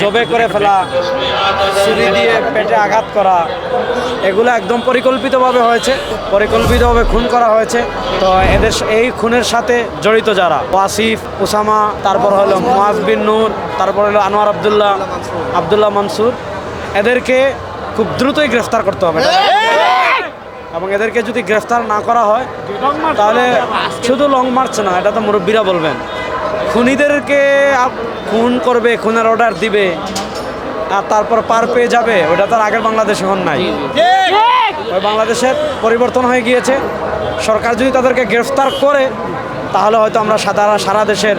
জবে করে ফেলা ছুরি দিয়ে পেটে আঘাত করা, এগুলো একদম পরিকল্পিতভাবে হয়েছে, পরিকল্পিতভাবে খুন করা হয়েছে। তো এদের এই খুনের সাথে জড়িত যারা, ওয়াসিফ, উসামা, তারপর হলো মুয়াজ বিন নূর, তারপর হলো আনোয়ার আবদুল্লাহ আবদুল্লাহ মনসুর, এদেরকে খুব দ্রুতই গ্রেফতার করতে হবে। এবং এদেরকে যদি গ্রেফতার না করা হয়, তাহলে শুধু লং মার্চ না, এটা তো মুরব্বীরা বলবেন। খুনিদেরকে খুন করবে খুনের অর্ডার দিবে আর তারপর পার পেয়ে যাবে ওটা তার আর আগের বাংলাদেশে হন নাই। বাংলাদেশের পরিবর্তন হয়ে গিয়েছে। সরকার যদি তাদেরকে গ্রেফতার করে তাহলে হয়তো আমরা সারা সারা দেশের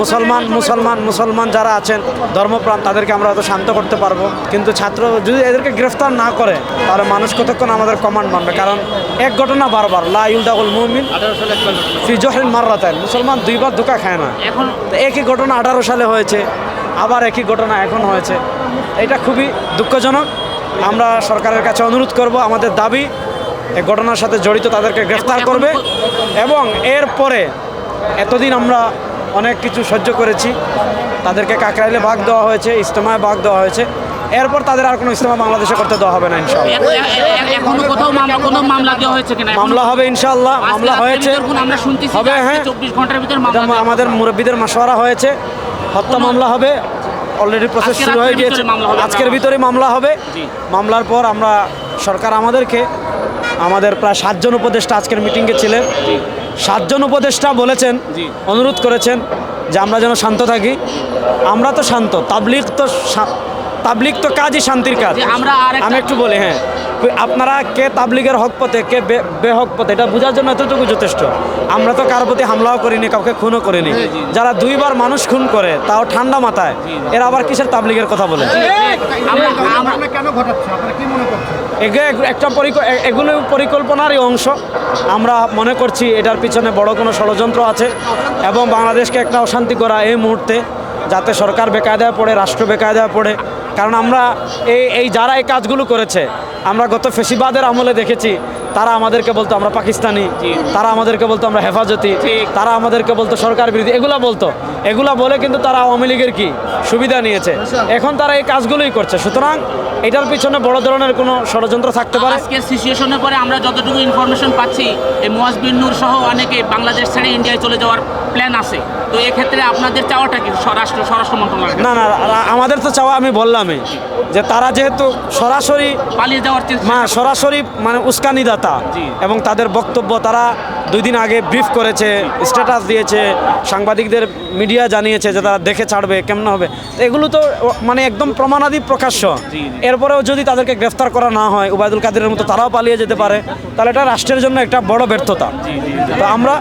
মুসলমান মুসলমান মুসলমান যারা আছেন ধর্মপ্রাণ তাদেরকে আমরা হয়তো শান্ত করতে পারব। কিন্তু ছাত্র যদি এদেরকে গ্রেফতার না করে তাহলে মানুষ কতক্ষণ আমাদের কমান্ড মানবে? কারণ এক ঘটনা বারবার লা ইউলদাউল মুমিন ফি জহরিন মাররাতাইন। মুসলমান দুইবার ধোকা খায় না। এখন তো একই ঘটনা আঠারো সালে হয়েছে আবার একই ঘটনা এখন হয়েছে। এটা খুবই দুঃখজনক। আমরা সরকারের কাছে অনুরোধ করব আমাদের দাবি ঘটনার সাথে জড়িত তাদেরকে গ্রেফতার করবে। এবং এরপরে এতদিন আমরা অনেক কিছু সহ্য করেছি। তাদেরকে কাকরাইলে ভাগ দেওয়া হয়েছে ইজতেমায় ভাগ দেওয়া হয়েছে। এরপর তাদের আর কোনো ইজতেমা বাংলাদেশে করতে দেওয়া হবে না কোথাও মামলা কোনো মামলা দেওয়া হয়েছে কিনা? এখনো- মামলা হবে ইনশাল্লাহ আজকে মামলা হয়েছে। হবে, হ্যাঁ। ঘণ্টার ভিতর এটা মামলা দেওয়া আমাদের মুরব্বীদের মাসওয়ারা হয়েছে হত্যা মামলা হবে অলরেডি প্রসেস শুরু হয়ে গিয়েছে। আজকের ভিতরে মামলা হবে। মামলার পর আমরা সরকার আমাদেরকে আমাদের প্রায় সাতজন উপদেষ্টা আজকের মিটিংয়ে ছিলেন। সাতজন উপদেষ্টা বলেছেন অনুরোধ করেছেন যে আমরা যেন শান্ত থাকি। আমরা তো শান্ত তাবলিক তো তাবলিক তাবলিগ তো কাজই শান্তির কাজ। আমরা একটু বলি হ্যাঁ। আপনারা কে তাবলিগের হক পথে কে বে- বেহক পথে এটা বোঝার জন্য এতটুকু যথেষ্ট। আমরা তো কারোর প্রতি হামলাও করিনি কাউকে খুনও করিনি। যারা দুইবার মানুষ খুন করে তাও ঠান্ডা মাথায় এরা আবার কিসের তাবলিগের কথা বলে? মনে একটা এগুলো পরিকল্পনারই অংশ। আমরা মনে করছি এটার পিছনে বড় কোনো ষড়যন্ত্র আছে এবং বাংলাদেশকে একটা অশান্তি করা এই মুহূর্তে যাতে সরকার বেকায়দায় পড়ে রাষ্ট্র বেকায়দায় পড়ে কারণ আমরা এই এই যারা এই কাজগুলো করেছে আমরা গত ফেসিবাদের আমলে দেখেছি তারা আমাদেরকে বলতো আমরা পাকিস্তানি তারা আমাদেরকে বলতো আমরা হেফাজতি তারা আমাদেরকে বলতো সরকার বিরোধী এগুলা বলতো। এগুলা বলে কিন্তু তারা আওয়ামী লীগের কি সুবিধা নিয়েছে। এখন তারা এই কাজগুলোই করছে। সুতরাং এটার পিছনে বড় ধরনের কোনো ষড়যন্ত্র থাকতে পারে? আজকে সিচুয়েশনের পরে আমরা যতটুকু ইনফরমেশন পাচ্ছি এই মুয়াজ বিন নূর সহ অনেকে বাংলাদেশ ছেড়ে ইন্ডিয়ায় চলে যাওয়ার প্ল্যান আছে। তো এক্ষেত্রে আপনাদের চাওয়াটা কি? স্বরাষ্ট্র স্বরাষ্ট্র মন্ত্রণালয় না না আমাদের তো চাওয়া আমি বললামই যে তারা যেহেতু সরাসরি পালিয়ে যাওয়ার চেষ্টা মা সরাসরি মানে উস্কানি উস্কানিদাতা জি। এবং তাদের বক্তব্য তারা দুই দিন আগে ব্রিফ করেছে স্ট্যাটাস দিয়েছে সাংবাদিকদের মিডিয়া জানিয়েছে যে তারা দেখে ছাড়বে কেমন হবে এগুলো তো মানে একদম প্রমাণাদি প্রকাশ্য। এরপরেও যদি তাদেরকে গ্রেফতার করা না হয় উবায়দুল কাদেরের মতো তারাও পালিয়ে যেতে পারে তাহলে এটা রাষ্ট্রের জন্য একটা বড় ব্যর্থতা তো আমরা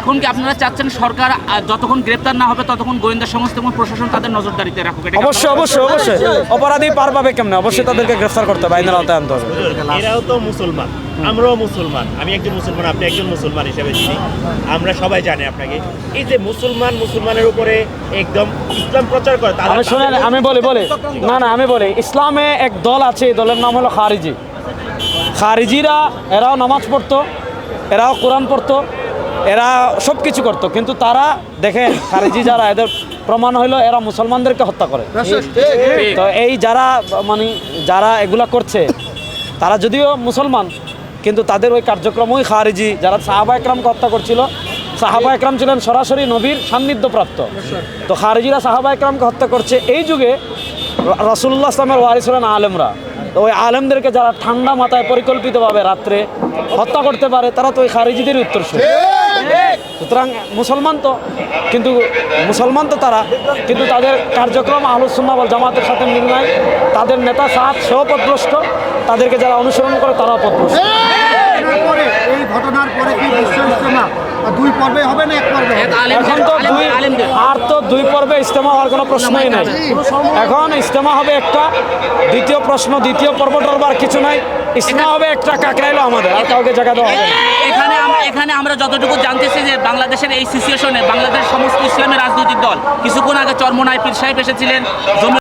এখন কি আপনারা চাচ্ছেন সরকার যতক্ষণ গ্রেপ্তার না হবে ততক্ষণ গোয়েন্দা সংস্থা এবং প্রশাসন তাদের নজরদারিতে রাখুক? এটা অবশ্যই অবশ্যই অবশ্যই। অপরাধী পার পাবে কেমন? অবশ্যই তাদেরকে গ্রেফতার করতে হবে আইনের আওতায় আনতে হবে। এরাও তো মুসলমান। আমরাও মুসলমান। আমি একজন মুসলমান আপনি একজন মুসলমান হিসেবে চিনি আমরা সবাই জানি আপনাকে। এই যে মুসলমান মুসলমানের উপরে একদম ইসলাম প্রচার করে আমি শোনেন আমি বলি বলি। না না আমি বলি। ইসলামে এক দল আছে এই দলের নাম হলো খারিজি। খারিজিরা এরাও নামাজ পড়তো এরাও কোরআন পড়তো। এরা সব কিছু করতো, কিন্তু তারা দেখেন, খারিজি যারা, এদের প্রমাণ হইল এরা মুসলমানদেরকে হত্যা করে। তো এই যারা মানে যারা এগুলা করছে, তারা যদিও মুসলমান, কিন্তু তাদের ওই কার্যক্রমই খারিজি। যারা সাহাবা একরামকে হত্যা করছিল, সাহাবা একরাম ছিলেন সরাসরি নবীর সান্নিধ্যপ্রাপ্ত তো খারিজিরা সাহাবা একরামকে হত্যা করছে, এই যুগে র- রাসূলুল্লাহ ইসলামের ওয়ারিস হলেন আলেমরা। ওই আলেমদেরকে যারা ঠান্ডা মাথায় পরিকল্পিতভাবে রাত্রে হত্যা করতে পারে, তারা তো ওই খারিজিদের উত্তর সুতরাং মুসলমান তো কিন্তু মুসলমান তো তারা কিন্তু তাদের কার্যক্রম আলোচনা বল জামাতের সাথে মিল নাই তাদের নেতা সাত সেও পথভ্রষ্ট তাদেরকে যারা অনুসরণ করে তারাও পথভ্রষ্ট এই ঘটনার পরে কি বিশ্ব দুই পর্বে হবে না এক পর্বে? আলেমদের- এখন তো দুই। আর তো দুই পর্বে ইস্তেমা হওয়ার কোনো প্রশ্নই নাই এখন ইস্তেমা হবে একটা দ্বিতীয় প্রশ্ন দ্বিতীয় পর্ব টর্বার কিছু নাই ইস্তেমা হবে একটা কাকরাইলো আমাদের আর কাউকে জায়গা দেওয়া হবে। এখানে আমরা এখানে আমরা যতটুকু জানতেছি যে বাংলাদেশের এই সিচুয়েশনে বাংলাদেশ সমস্ত ইসলামী রাজনৈতিক দল কিছুক্ষণ আগে চরমনায় পীর সাহেব এসেছিলেন